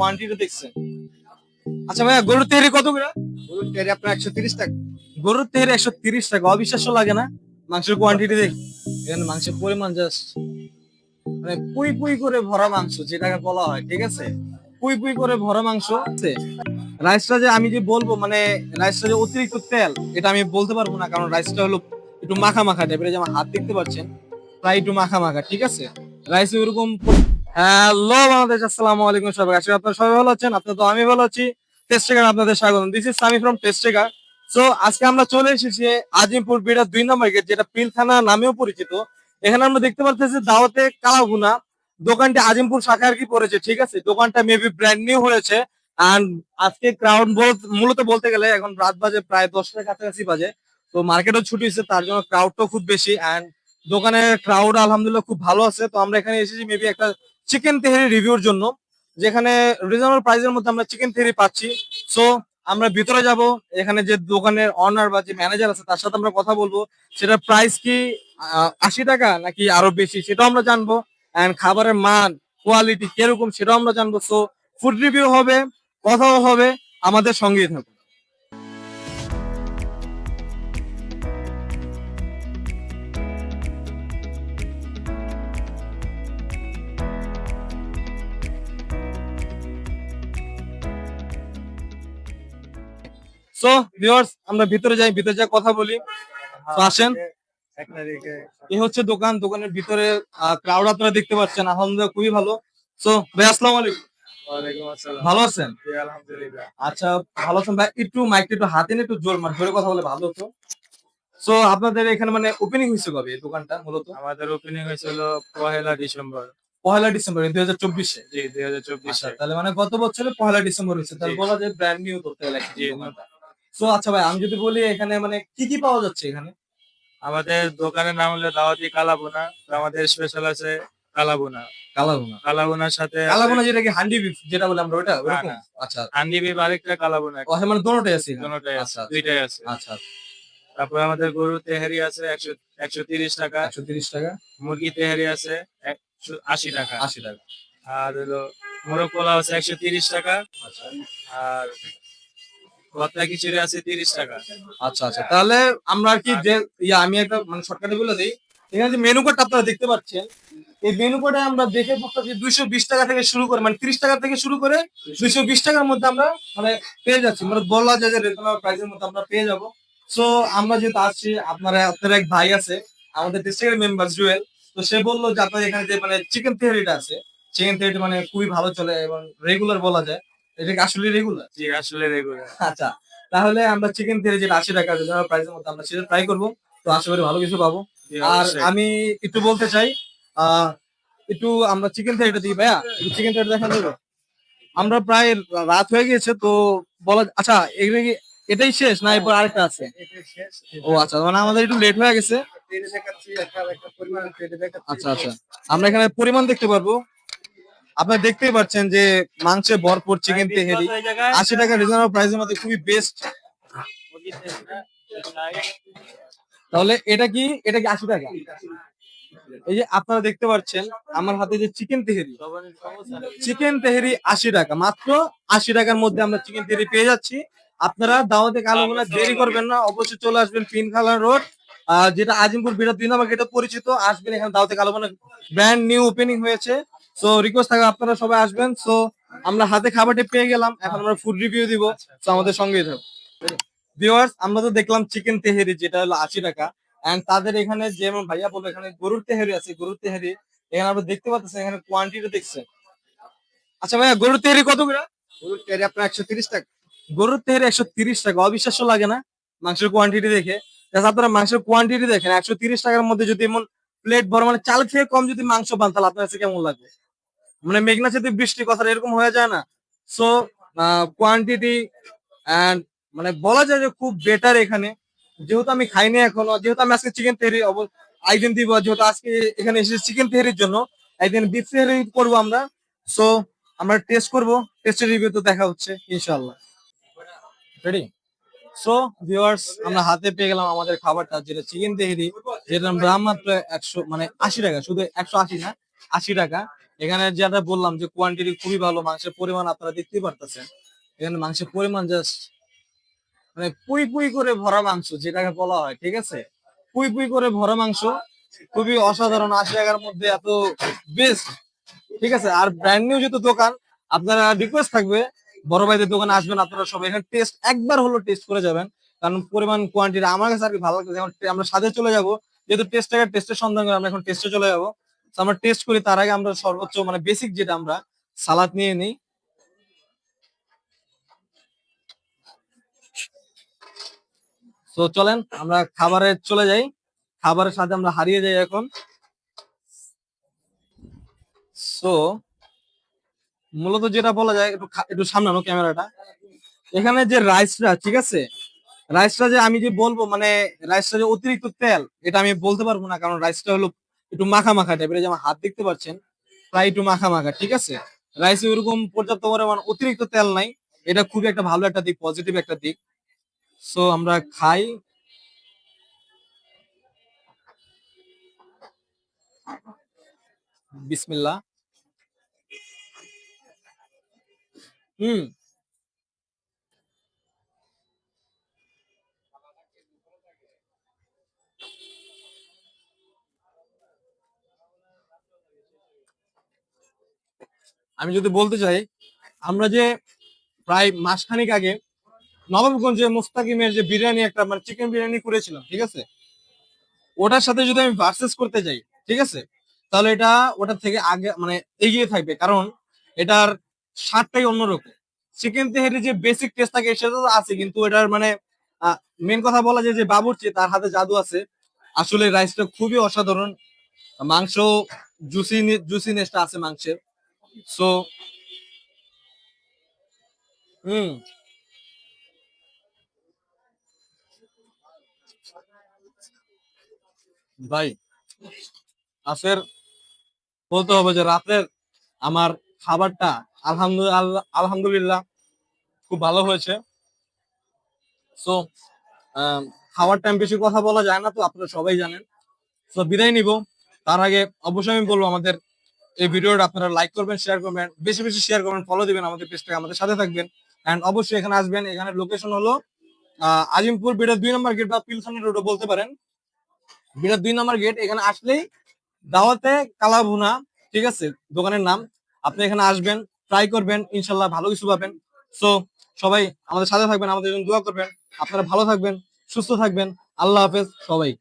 Quantity দেখছেন। আচ্ছা ভাইয়া গরুর তেহারি কত করে? গরুর তেহারি আপনার একশো তিরিশ টাকা। গরুর তেহারি একশো তিরিশ টাকা অবিশ্বাস্য লাগে না? মাংসের কোয়ান্টিটি দেখ। এখানে মাংসের পরিমাণ জাস্ট মানে পুই পুই করে ভরা মাংস যেটাকে বলা হয় ঠিক আছে? পুই পুই করে ভরা মাংস রাইসটা যে আমি যে বলব মানে রাইসটা যে অতিরিক্ত তেল এটা আমি বলতে পারব না কারণ রাইসটা হলো একটু মাখা মাখা টাইপের এই যে আমার হাত দেখতে পাচ্ছেন প্রায় একটু মাখা মাখা ঠিক আছে? রাইস ওরকম হ্যালো বাংলাদেশ, আসসালামু আলাইকুম সবাই আশা আপনারা সবাই ভালো আছেন আপনার তো আমি ভালো আছি। টেস্টেগার আপনাদের স্বাগত দিস ইজ সামি ফ্রম টেস্টেগার সো আজকে আমরা চলে এসেছি আজিমপুর বিড়া দুই নম্বর গেট, যেটা পিল থানা নামেও পরিচিত। এখানে আমরা দেখতে পাচ্ছি দাওয়াতে কালাভুনা। দোকানটি আজিমপুর শাখা আর কি পড়েছে, ঠিক আছে? দোকানটা মেবি ব্র্যান্ড নিউ হয়েছে। আর আজকে ক্রাউড মূলত বলতে গেলে এখন রাত বাজে প্রায় দশটার কাছাকাছি বাজে। তো মার্কেটও ছুটি হচ্ছে তার জন্য ক্রাউডটাও খুব বেশি। অ্যান্ড দোকানের ক্রাউড আলহামদুলিল্লাহ খুব ভালো আছে। তো আমরা এখানে এসেছি মেবি একটা চিকেন তেহারি রিভিউর জন্য, যেখানে রিজনেবল প্রাইসের মধ্যে আমরা চিকেন তেহারি পাচ্ছি। সো আমরা ভিতরে যাব, এখানে যে দোকানের অনার বা যে ম্যানেজার আছে, তার সাথে আমরা কথা বলব। সেটার প্রাইস কি আশি টাকা নাকি আরও বেশি, সেটাও আমরা জানব। এন্ড খাবারের মান কোয়ালিটি কীরকম, সেটাও আমরা জানব। সো ফুড রিভিউ হবে, কথাও হবে, আমাদের সঙ্গেই থাকুন। সো ভিউয়ার্স আমরা ভিতরে যাই ভিতরে যাই কথা বলি। তো আসেন। এই হচ্ছে দোকান দোকানের ভিতরে ক্রাউড আপনারা দেখতে পাচ্ছেন আলহামদুলিল্লাহ খুবই ভালো। সো ভাই আসসালামু আলাইকুম। ভালো আছেন? আচ্ছা ভালো আছেন ভাই? একটু মাইকটা একটু হাতে নিয়ে একটু জোর মানে জোরে কথা বলে ভালো হতো। সো আপনাদের এখানে মানে ওপেনিং হয়েছে কবে এই দোকানটা মূলত? আমাদের ওপেনিং হয়েছিল পহেলা ডিসেম্বর। পহেলা ডিসেম্বর দুই হাজার চব্বিশে? জি দুই হাজার চব্বিশে। তাহলে মানে গত বছরে পহেলা ডিসেম্বর হয়েছে তাহলে বলা যায় ব্র্যান্ড নিউ করতে গেলে। সো আচ্ছা ভাই আমি যদি বলি এখানে মানে কি কি পাওয়া যাচ্ছে এখানে? আমাদের দোকানের নাম হলো দাওয়াতি কালাবোনা আমাদের স্পেশাল আছে কালাবোনা কালাভুনা। কালাবোনার সাথে কালাভুনা যেটা কি হান্ডি বিফ যেটা বলে আমরা ওটা ওরকম আচ্ছা। হান্ডি বিপ আরেকটা কালাবোনা ও, হ্যাঁ, মানে দোনোটাই আছে। দুটোটাই আছে আচ্ছা, আচ্ছা। দুইটাই আছে। আচ্ছা। তারপর আমাদের গরু তেহারি আছে একশো একশো তিরিশ টাকা। একশো তিরিশ টাকা। মুরগি তেহারি আছে একশো আশি টাকা। আশি টাকা। আর হলো মোরগ পোলাও আছে একশো তিরিশ টাকা। আচ্ছা। আর ভর্তা খিচুড়ি আছে তিরিশ টাকা। আচ্ছা আচ্ছা তাহলে আমরা আর কি ইয়া, আমি একটা মানে শর্টকাটে বলে দিই। এখানে যে মেনু কার্ডটা আপনারা দেখতে পাচ্ছেন, এই মেনু কার্ডে আমরা দেখে বুঝতেছি দুইশো বিশ টাকা থেকে শুরু করে মানে তিরিশ টাকা থেকে শুরু করে দুইশো বিশ টাকার মধ্যে আমরা মানে পেয়ে যাচ্ছি। মানে বলা যায় যে রিজনেবল প্রাইসের মধ্যে আমরা পেয়ে যাব। সো আমরা যেহেতু আসছি, আপনারা আপনার এক ভাই আছে, আমাদের ডিস্ট্রিক্টের মেম্বার জুয়েল তো সে বলল যে আপনার এখানে যে মানে চিকেন থিয়ারিটা আছে চিকেন থিয়ারিটা মানে খুবই ভালো চলে এবং রেগুলার বলা যায়। এটা কি আসলে রেগুলার জি আসলে রেগুলার আচ্ছা তাহলে আমরা চিকেন থিয়ারি যেটা আশি টাকা রিজনেবল প্রাইসের মধ্যে আমরা সেটা ট্রাই করব। তো আশা করি ভালো কিছু পাবো। আর আমি একটু বলতে চাই একটু আমরা চিকেন থিয়ারিটা দিই ভাইয়া চিকেন থিয়ারি দেখা। যাবে আমরা প্রায় রাত হয়ে গিয়েছে তো বলা আচ্ছা এগুলো কি এটাই শেষ না এরপর আরেকটা আছে? ও আচ্ছা মানে আমাদের একটু লেট হয়ে গেছে। আচ্ছা আচ্ছা। আমরা এখানে পরিমাণ দেখতে পারব। আপনারা দেখতেই পাচ্ছেন যে মাংসে ভরপুর চিকেন তেহেরি। আশি টাকা রিজনেবল প্রাইসের মধ্যে খুবই বেস্ট তাহলে এটা কি? এটা কি আশি টাকা? এই যে আপনারা দেখতে পাচ্ছেন আমার হাতে যে চিকেন তেহেরি। চিকেন তেহেরি আশি টাকা। মাত্র আশি টাকার মধ্যে আমরা চিকেন তেহেরি পেয়ে যাচ্ছি। আপনারা দাওয়াতে কালো গোলা দেরি করবেন না অবশ্যই চলে আসবেন পিন খালা রোড। যেটা আজিমপুর বিরাট দুই নম্বর গেটে পরিচিত। আসবেন এখানে দাওয়াতে কালো গোলা ব্র্যান্ড নিউ ওপেনিং হয়েছে। সো রিকোয়েস্ট থাকবে আপনারা সবাই আসবেন। সো আমরা হাতে খাবারটি পেয়ে গেলাম। এখন আমরা ফুড রিভিউ দিব। তো আমাদের সঙ্গেই থাকো ভিউয়ার্স আমরা তো দেখলাম চিকেন তেহেরি যেটা হলো আশি টাকা। এন্ড তাদের এখানে যেমন ভাইয়া বলল এখানে গরুর তেহেরি আছে গরুর তেহেরি। এখানে আমরা দেখতে পাচ্ছি এখানে কোয়ান্টিটি দেখছেন। আচ্ছা ভাইয়া গরুর তেহেরি কত করে? গরুর তেহারি আপনার একশো তিরিশ টাকা। গরুর তেহেরি একশো তিরিশ টাকা। অবিশ্বাস্য লাগে না মাংসের কোয়ান্টিটি দেখে। আপনারা মাংসের কোয়ান্টিটি দেখেন। একশো তিরিশ টাকার মধ্যে যদি এমন প্লেট ভরা মানে চাল খেয়ে কম যদি মাংস পান তাহলে আপনার কাছে কেমন লাগবে? মানে মেঘনা যদি বৃষ্টি কথা এরকম হয়ে যায় না? সো কোয়ান্টিটি অ্যান্ড মানে বলা যায় যে খুব বেটার এখানে। যেহেতু আমি খাইনি এখনও, যেহেতু আমি আজকে চিকেন তেহরি একদিন দিব, যেহেতু আজকে এখানে এসেছি চিকেন তেহরির জন্য, একদিন বিফ তেহরি করব আমরা। সো আমরা টেস্ট করব টেস্টের রিভিউ তো দেখা হচ্ছে ইনশাল্লাহ রেডি সো ভিউয়ার্স আমরা হাতে পেয়ে গেলাম আমাদের খাবারটা, যেটা চিকেন তেহরি যেটা দাম মাত্র একশো মানে আশি টাকা, শুধু একশো আশি না, আশি টাকা। এখানে যেটা বললাম যে কোয়ান্টিটি খুবই ভালো, মাংসের পরিমাণ আপনারা দেখতেই পারতেছেন। এখানে মাংসের পরিমাণ জাস্ট মানে পুই পুই করে ভরা মাংস, যেটাকে বলা হয়, ঠিক আছে? পুই পুই করে ভরা মাংস, খুবই অসাধারণ, আশি টাকার মধ্যে এত বেস্ট ঠিক আছে? আর ব্র্যান্ড নিউ যেহেতু দোকান, আপনারা রিকোয়েস্ট থাকবে বড় ভাইদের দোকানে আসবেন, আপনারা সবাই এখানে টেস্ট একবার হলো টেস্ট করে যাবেন। কারণ পরিমাণ কোয়ান্টিটি আমার কাছে আর কি ভালো লাগছে যেমন আমরা সাথে চলে যাব। যেহেতু টেস্ট আগে টেস্টের সন্ধান করে আমরা এখন টেস্টে চলে যাব। আমরা টেস্ট করি, তার আগে আমরা সর্বোচ্চ মানে বেসিক যেটা আমরা সালাদ নিয়ে নিই। তো চলেন, আমরা খাবারে চলে যাই। খাবারের সাথে আমরা হারিয়ে যাই এখন। সো মূলত যেটা বলা যায়, একটু একটু সামনানো ক্যামেরাটা। এখানে যে রাইসটা, ঠিক আছে? রাইসটা যে আমি যে বলব মানে রাইসটা যে অতিরিক্ত তেল, এটা আমি বলতে পারব না, কারণ রাইসটা হলো একটু মাখা মাখা টাইপের যে আমার হাত দেখতে পাচ্ছেন, প্রায় একটু মাখা মাখা ঠিক আছে? রাইসে ওরকম পর্যাপ্ত পরিমাণ অতিরিক্ত তেল নাই। এটা খুবই একটা ভালো একটা দিক পজিটিভ একটা দিক। সো আমরা খাই। বিসমিল্লাহ। হুম। আমি যদি বলতে চাই, আমরা যে প্রায় মাসখানিক আগে নবাবগঞ্জে মোস্তাকিমের যে বিরিয়ানি একটা মানে চিকেন বিরিয়ানি করেছিলাম, ঠিক আছে? ওটার সাথে যদি আমি ভার্সেস করতে যাই, ঠিক আছে? তাহলে এটা ওটার থেকে আগে মানে এগিয়ে থাকবে। কারণ এটার স্বাদটাই অন্যরকম। চিকেন তেহারি যে বেসিক টেস্ট থাকে সেটা তো আছে, কিন্তু এটার মানে মেন কথা বলা যায় যে বাবুর্চি, তার হাতে জাদু আছে। আসলে রাইসটা খুবই অসাধারণ। মাংস জুসি জুসিনেসটা আছে মাংসের। So hmm. ভাই, আজকের বলতে হবে যে রাতের আমার খাবারটা আলহামদুলিল্লাহ আলহামদুলিল্লাহ, খুব ভালো হয়েছে। সো খাওয়ার টাইম বেশি কথা বলা যায় না তো, আপনারা সবাই জানেন। তো বিদায় নিব। তার আগে অবশ্যই আমি বলব, আমাদের এই ভিডিওটা আপনারা লাইক করবেন শেয়ার করবেন, বেশি বেশি শেয়ার করবেন ফলো দিবেন আমাদের পেজটাকে আমাদের সাথে থাকবেন। অ্যান্ড অবশ্যই এখানে আসবেন, এখানে লোকেশন হলো আজিমপুর বিরাট দুই নম্বর গেট বা পিলখানি রোডও বলতে পারেন। বিরাট দুই নম্বর গেট এখানে আসলেই দাওয়াতে কালাভুনা, ঠিক আছে? দোকানের নাম। আপনি এখানে আসবেন ট্রাই করবেন, ইনশাল্লাহ ভালো কিছু পাবেন। সো সবাই আমাদের সাথে থাকবেন, আমাদের জন্য দোয়া করবেন। আপনারা ভালো থাকবেন, সুস্থ থাকবেন। আল্লাহ হাফেজ সবাই